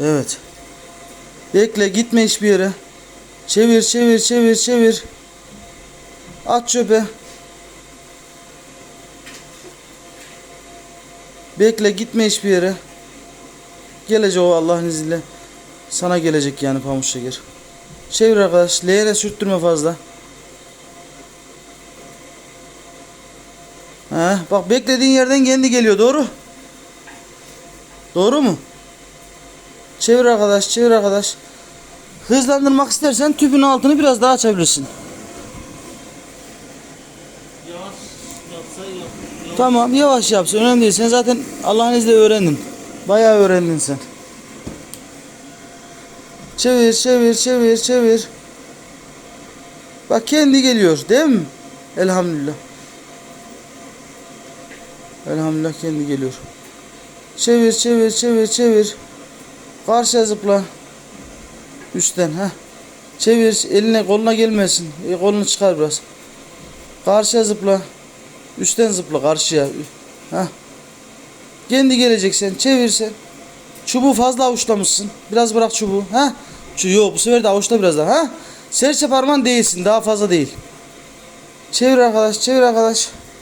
Evet. Bekle gitme hiçbir yere. Çevir çevir çevir çevir. At çöpe. Bekle gitme hiçbir yere. Gelecek o Allah'ın izniyle. Sana gelecek yani pamuk şeker. Çevir arkadaş. Leğene sürttürme fazla. Ha, bak beklediğin yerden kendi geliyor doğru. Doğru mu? Çevir arkadaş, çevir arkadaş. Hızlandırmak istersen tüpün altını biraz daha açabilirsin. Yavaş yapsa yap. Tamam, yavaş yapsın. Önemli değil. Sen zaten Allah'ın izniyle öğrendin. Bayağı öğrendin sen. Çevir, çevir, çevir, çevir. Bak kendi geliyor, değil mi? Elhamdülillah. Elhamdülillah kendi geliyor. Çevir, çevir, çevir, çevir. Karşıya zıpla. Üstten ha. Çevir, eline koluna gelmesin. E, kolunu çıkar biraz. Karşıya zıpla. Üstten zıpla karşıya. Ha. Kendi gelecek sen. Çevir sen. Çubuğu fazla avuçlamışsın. Biraz bırak çubuğu. Ha? Yok bu sefer de avuçla biraz daha. Ha? Serçe parmağın değilsin. Daha fazla değil. Çevir arkadaş. Çevir arkadaş.